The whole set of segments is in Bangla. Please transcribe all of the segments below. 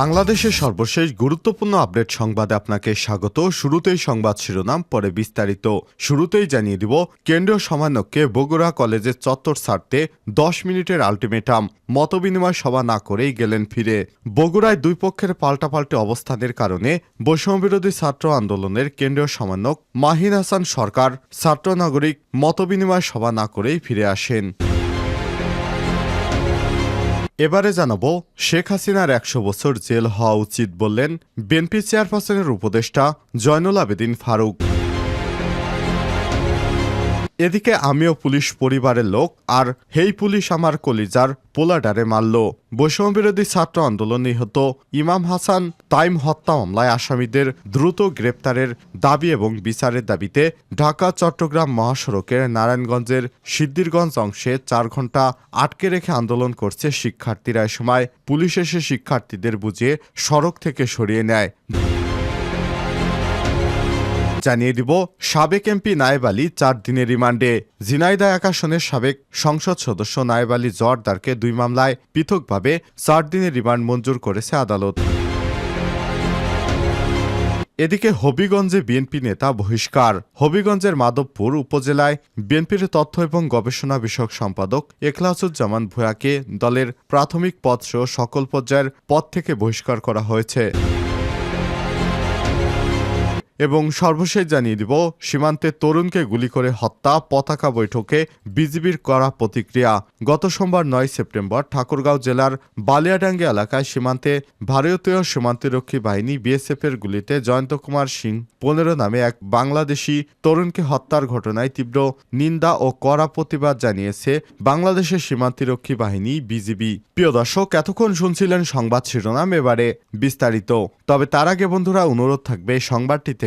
বাংলাদেশের সর্বশেষ গুরুত্বপূর্ণ আপডেট সংবাদে আপনাকে স্বাগত। শুরুতেই সংবাদ শিরোনাম, পরে বিস্তারিত। শুরুতেই জানিয়ে দিব, কেন্দ্রীয় সমন্বয়ককে বগুড়া কলেজের চত্বর ছাড়তে দশ মিনিটের আলটিমেটাম। মতবিনিময় সভা না করেই গেলেন ফিরে। বগুড়ায় দুই পক্ষের পাল্টাপাল্টি অবস্থানের কারণে বৈষম্যবিরোধী ছাত্র আন্দোলনের কেন্দ্রীয় সমন্বয়ক মাহিন হাসান সরকার ছাত্র নাগরিক মতবিনিময় সভা না করেই ফিরে আসেন। এবারে জানাব, শেখ হাসিনার একশো বছর জেল হওয়া উচিত বললেন বিএনপি চেয়ারপারসনের উপদেষ্টা জয়নুল আবেদিন ফারুক। এদিকে আমিও পুলিশ পরিবারের লোক আর হেই পুলিশ আমার কলিজার পোলাডারে মারল। বৈষম্যবিরোধী ছাত্র আন্দোলন নিহত ইমাম হাসান তাইম হত্যা মামলায় আসামিদের দ্রুত গ্রেপ্তারের দাবি এবং বিচারের দাবিতে ঢাকা, চট্টগ্রাম মহাসড়কের নারায়ণগঞ্জের সিদ্দিরগঞ্জ অংশে চার ঘণ্টা আটকে রেখে আন্দোলন করছে শিক্ষার্থীরা। এ সময় পুলিশ এসে শিক্ষার্থীদের বুঝিয়ে সড়ক থেকে সরিয়ে নেয়। জানিয়ে দিব, সাবেক এমপি নায়েব আলী চার দিনের রিমান্ডে। ঝিনাইদা এক আসনের সাবেক সংসদ সদস্য নায়েব আলী জর্দারকে দুই মামলায় পৃথকভাবে চার দিনের রিমান্ড মঞ্জুর করেছে আদালত। এদিকে হবিগঞ্জে বিএনপি নেতা বহিষ্কার। হবিগঞ্জের মাধবপুর উপজেলায় বিএনপির তথ্য এবং গবেষণা বিষয়ক সম্পাদক এখলাসুজ্জামান ভূয়াকে দলের প্রাথমিক পদসহ সকল পর্যায়ের পদ থেকে বহিষ্কার করা হয়েছে। এবং সর্বশেষ জানিয়ে দিব, সীমান্তে তরুণকে গুলি করে হত্যা, পতাকা বৈঠকে বিজিবির করা প্রতিক্রিয়া। গত সোমবার নয় সেপ্টেম্বর ঠাকুরগাঁও জেলার বালিয়াডাঙ্গি এলাকায় সীমান্তে ভারতীয় সীমান্তরক্ষী বাহিনী বিএসএফ এর গুলিতে জয়ন্ত কুমার সিং পনেরো নামে এক বাংলাদেশি তরুণকে হত্যার ঘটনায় তীব্র নিন্দা ও কড়া প্রতিবাদ জানিয়েছে বাংলাদেশের সীমান্তরক্ষী বাহিনী বিজিবি। প্রিয় দর্শক, এতক্ষণ শুনছিলেন সংবাদ শিরোনাম, এবারে বিস্তারিত। তবে তার আগে বন্ধুরা, অনুরোধ থাকবে সংবাদটিতে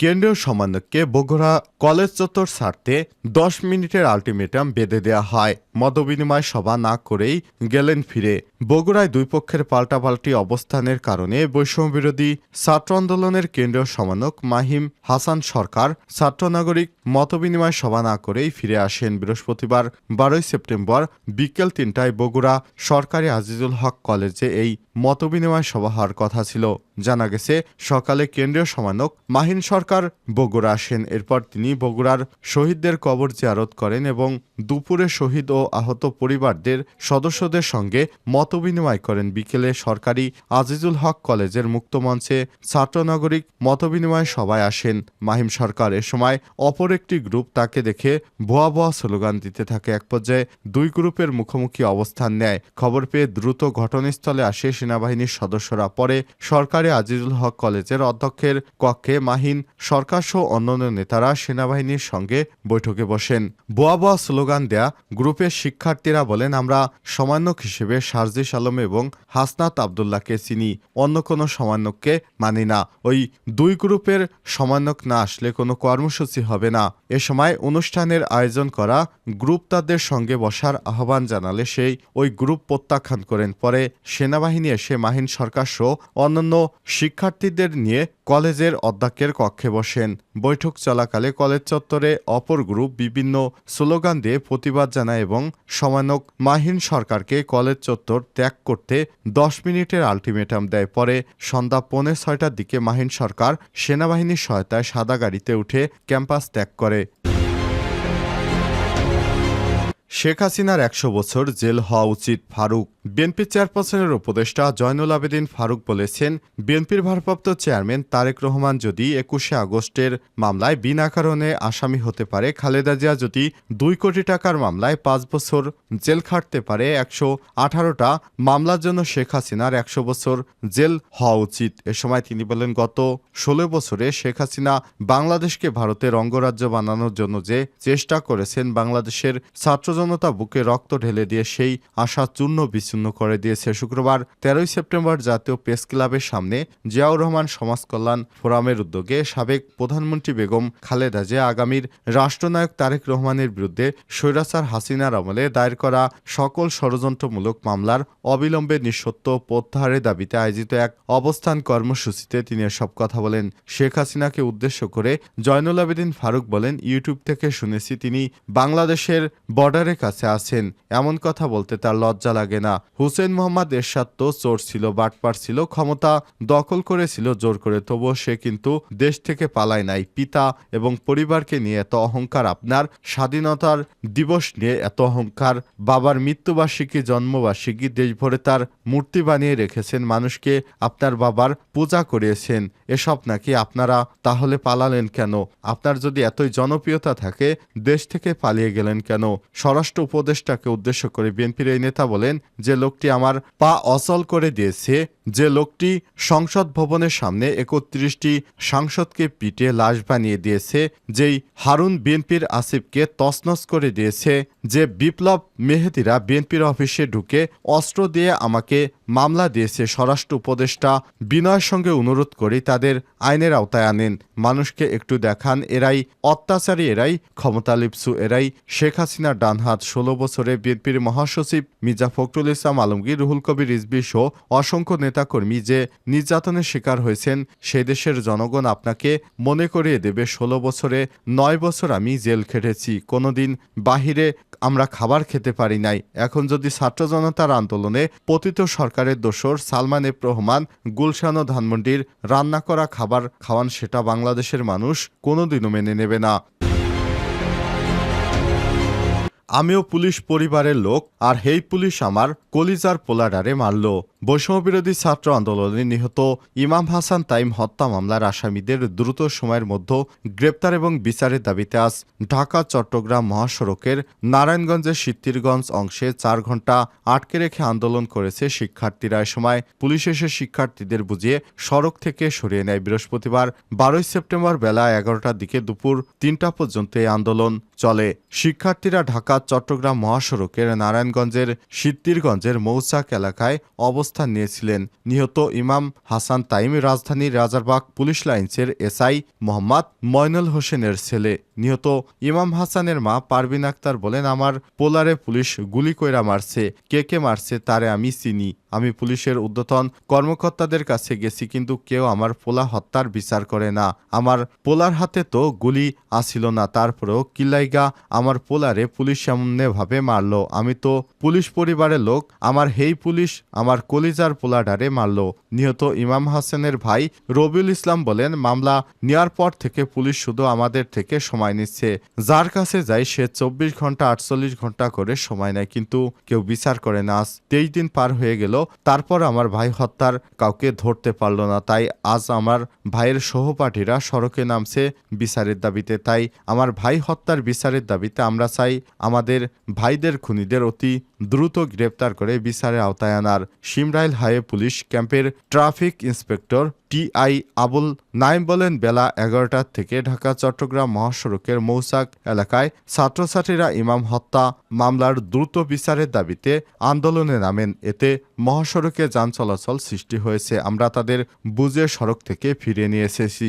কেন্দ্রীয় সমন্বয়ককে বগুড়া কলেজ চত্বর ছাড়তে দশ মিনিটের আলটিমেটাম বেঁধে দেওয়া হয়। মতবিনিময় সভা না করেই গেলেন ফিরে। বগুড়ায় দুই পক্ষের পাল্টাপাল্টি অবস্থানের কারণে বৈষম্যবিরোধী ছাত্র আন্দোলনের কেন্দ্রীয় সমন্বয়ক মাহিম হাসান সরকার ছাত্র নাগরিক মতবিনিময় সভা না করেই ফিরে আসেন বৃহস্পতিবার, বারোই সেপ্টেম্বর বিকেল তিনটায় বগুড়া সরকারি আজিজুল হক কলেজে এই মতবিনিময় সভা হওয়ার কথা ছিল। জানা গেছে, সকালে কেন্দ্রীয় সমন্বয়ক মাহিন সরকার বগুড়া আসেন। এরপর তিনি বগুড়ার শহীদদের কবর জিয়ারত করেন এবং দুপুরে শহীদ ও আহত পরিবারদের সদস্যদের সঙ্গে মতবিনিময় করেন। বিকেলে সরকারি আজিজুল হক কলেজের মুক্তমঞ্চে ছাত্র নাগরিক মতবিনিময় সভায় আসেন। মাহিম সরকার এ সময় অপর একটি গ্রুপ তাকে দেখে ভুয়া ভুয়া স্লোগান দিতে থাকে। এক পর্যায়ে দুই গ্রুপের মুখোমুখি অবস্থান নেয়। খবর পেয়ে দ্রুত ঘটনাস্থলে আসে সেনাবাহিনীর সদস্যরা। পরে সরকারি আজিজুল হক কলেজের অধ্যক্ষের কক্ষে মাহিন সরকার সহ অন্যান্য নেতারা সেনাবাহিনীর সঙ্গে বৈঠকে বসেন। বোয়া বোয়া স্লোগান দেয়া গ্রুপের শিক্ষার্থীরা বলেন, আমরা সমন্বয়ক হিসেবে সার্জিস আলম এবং হাসনাত আবদুল্লাহকে চিনি, অন্য কোনো সমন্বয়ককে মানি না। ওই দুই গ্রুপের সমন্বয়ক না আসলে কোনো কর্মসূচি হবে না। এ সময় অনুষ্ঠানের আয়োজন করা গ্রুপ তাদের সঙ্গে বসার আহ্বান জানালে সেই ওই গ্রুপ প্রত্যাখ্যান করেন। পরে সেনাবাহিনী এসে মাহিন সরকার সহ অন্যান্য শিক্ষার্থীদের নিয়ে কলেজের অধ্যক্ষের কক্ষে বসেন। বৈঠক চলাকালে কলেজ চত্বরে অপর গ্রুপ বিভিন্ন স্লোগান দিয়ে প্রতিবাদ জানায় এবং সমানক মাহিন সরকারকে কলেজ চত্বর ত্যাগ করতে দশ মিনিটের আলটিমেটাম দেয়। পরে সন্ধ্যা পৌনে ছয়টার দিকে মাহিন সরকার সেনাবাহিনীর সহায়তায় সাদা গাড়িতে উঠে ক্যাম্পাস ত্যাগ করে। শেখ হাসিনার একশো বছর জেল হওয়া উচিত ফারুক। বিএনপি চেয়ারপারসনের উপদেষ্টা জয়নুল আবেদিন ফারুক বলেছেন, বিএনপির ভারপ্রাপ্ত চেয়ারম্যান তারেক রহমান যদি একুশে আগস্টের মামলায় বিনা কারণে আসামি হতে পারে, খালেদা জিয়া যদি দুই কোটি টাকার মামলায় পাঁচ বছর জেল খাটতে পারে, একশো আঠারোটা মামলার জন্য শেখ হাসিনার একশো বছর জেল হওয়া উচিত। এ সময় তিনি বলেন, গত ষোলো বছরে শেখ হাসিনা বাংলাদেশকে ভারতের অঙ্গরাজ্য বানানোর জন্য যে চেষ্টা করেছেন, বাংলাদেশের ছাত্র জনতা বুকে রক্ত ঢেলে দিয়ে সেই আশা চূর্ণ বিচ্ছিন্ন করে দিয়েছে শুক্রবার, তেরোই সেপ্টেম্বর জাতীয় প্রেস ক্লাবের সামনে জিয়াউর রহমান সমাজ কল্যাণ ফোরামের উদ্যোগে সাবেক প্রধানমন্ত্রী বেগম খালেদা জিয়া আগামীর রাষ্ট্রনায়ক তারেক রহমানের বিরুদ্ধে স্বৈরাচার হাসিনার আমলে দায়ের করা সকল ষড়যন্ত্রমূলক মামলার অবিলম্বে নিঃসত্ব প্রত্যাহারের দাবিতে আয়োজিত এক অবস্থান কর্মসূচিতে তিনি সব কথা বলেন। শেখ হাসিনাকে উদ্দেশ্য করে জয়নুল আবেদিন ফারুক বলেন, ইউটিউব থেকে শুনেছি তিনি বাংলাদেশের বর্ডারের কাছে আছেন। এমন কথা বলতে তার লজ্জা লাগে না। হুসেন মোহাম্মদ এরশাদ তো চোর ছিল, বাটপার ছিল, ক্ষমতা দখল করেছিল জোর করে, তবুও সে কিন্তু দেশ থেকে পালায় নাই। পিতা এবং পরিবারকে নিয়ে এত অহংকার, আপনার স্বাধীনতার দিবস নিয়ে এত অহংকার, বাবার মৃত্যুবার্ষিকী, জন্মবার্ষিকী দেশ ভরে তার মূর্তি বানিয়ে রেখেছেন, মানুষকে আপনার বাবার পূজা করিয়েছেন। এসব নাকি আপনারা তাহলে পালালেন কেন? আপনার যদি এতই জনপ্রিয়তা থাকে, দেশ থেকে পালিয়ে গেলেন কেন? স্বরাষ্ট্র উপদেষ্টাকে উদ্দেশ্য করে বিএনপির এই নেতা বলেন, যে লোকটি আমার পা অচল করে দিয়েছে, যে লোকটি সংসদ ভবনের সামনে একত্রিশটি সাংসদকে পিটে লাশ বানিয়ে দিয়েছে, যেই হারুন বিএনপির আসিফকে তছনছ করে দিয়েছে, যে বিপ্লব মেহেদিরা বিএনপির অফিসে ঢুকে অস্ত্র দিয়ে আমাকে মামলা দিয়েছে, স্বরাষ্ট্র উপদেষ্টা বিনয়ের সঙ্গে অনুরোধ করি তাদের আইনের আওতায় আনেন। মানুষকে একটু দেখান, এরাই অত্যাচারী, এরাই ক্ষমতালিপসু এরাই শেখ হাসিনার ডানহাত ষোলো বছরে বিএনপির মহাসচিব মির্জা ফখরুল ইসলাম আলমগীর, রুহুল কবির রিজবি সহ অসংখ্য নেতাকর্মী যে নির্যাতনের শিকার হয়েছেন সে দেশের জনগণ আপনাকে মনে করিয়ে দেবে, ষোলো বছরে নয় বছর আমি জেল খেটেছি, কোনোদিন বাহিরে আমরা খাবার খেতে পারি নাই। এখন যদি ছাত্র জনতার আন্দোলনে পতিত সরকারের দোসর সালমান এফ রহমান গুলশান ও ধানমন্ডির রান্না করা খাবার খাওয়ান, সেটা বাংলাদেশের মানুষ কোনোদিনও মেনে নেবে না। আমিও পুলিশ পরিবারের লোক আর হেই পুলিশ আমার কলিজার পোলাডারে মারল। বৈষম্যবিরোধী ছাত্র আন্দোলনে নিহত ইমাম হাসান তাইম হত্যা মামলার আসামিদের দ্রুত সময়ের মধ্যে গ্রেপ্তার এবং বিচারের দাবিতে আজ ঢাকা, চট্টগ্রাম মহাসড়কের নারায়ণগঞ্জের সিদ্ধিরগঞ্জ অংশে চার ঘণ্টা আটকে রেখে আন্দোলন করেছে শিক্ষার্থীরা। এ সময় পুলিশ এসে শিক্ষার্থীদের বুঝিয়ে সড়ক থেকে সরিয়ে নেয়। বৃহস্পতিবার বারোই সেপ্টেম্বর বেলা এগারোটার দিকে দুপুর তিনটা পর্যন্ত এই আন্দোলন চলে। শিক্ষার্থীরা ঢাকা চট্টগ্রাম মহাসড়কের নারায়ণগঞ্জের সিদ্দিরগঞ্জের মৌচাক এলাকায় অবস্থান নিয়েছিলেন। নিহত ইমাম হাসান তাইম রাজধানীর রাজারবাগ পুলিশ লাইন্সের এসআই মোহাম্মদ ময়নুল হোসেনের ছেলে। নিহত ইমাম হাসানের মা পারবিন আক্তার বলেন, আমার পোলারে পুলিশ গুলি কইরা মারছে, কে কে মারছে তারে আমি চিনি। আমি পুলিশের উদ্যতন কর্মকর্তাদের কাছে গেছি, কিন্তু কেউ আমার পোলা হত্যার বিচার করে না। আমার পোলার হাতে তো গুলি আসিল না, তারপরেও কিল্লাইগা আমার পোলারে পুলিশ এমনে ভাবে মারলো। আমি তো পুলিশ পরিবারের লোক, আমার হেই পুলিশ আমার কলিজার পোলাডারে মারলো। নিহত ইমাম হাসানের ভাই রবিউল ইসলাম বলেন, মামলা নেওয়ার পর থেকে পুলিশ শুধু আমাদের থেকে সময় নিচ্ছে। যার কাছে যাই সে চব্বিশ ঘণ্টা, আটচল্লিশ ঘণ্টা করে সময় নেয়, কিন্তু কেউ বিচার করে না। আজ তেইশ দিন পার হয়ে গেল, তারপর আমার ভাই হত্যার কাউকে ধরতে পারল না। তাই আজ আমার ভাইয়ের সহপাঠীরা সড়কে নামছে বিচারের দাবিতে। তাই আমার ভাই হত্যার বিচারের দাবিতে আমরা চাই আমাদের ভাইদের খুনিদের অতি দ্রুত গ্রেপ্তার করে বিচারের আওতায় আনার। সিমরাইল হাইওয়ে পুলিশ ক্যাম্পের traffic inspector TI Abul Naim বলেন, বেলা এগারোটার থেকে ঢাকা, চট্টগ্রাম মহাসড়কের মৌসাক এলাকায় ছাত্রছাত্রীরা ইমাম হত্যা মামলার দ্রুত বিচারের দাবিতে আন্দোলনে নামেন। এতে মহাসড়কে যান চলাচল সৃষ্টি হয়েছে। আমরা তাদের বুঝে সড়ক থেকে ফিরিয়ে নিয়ে এসেছি।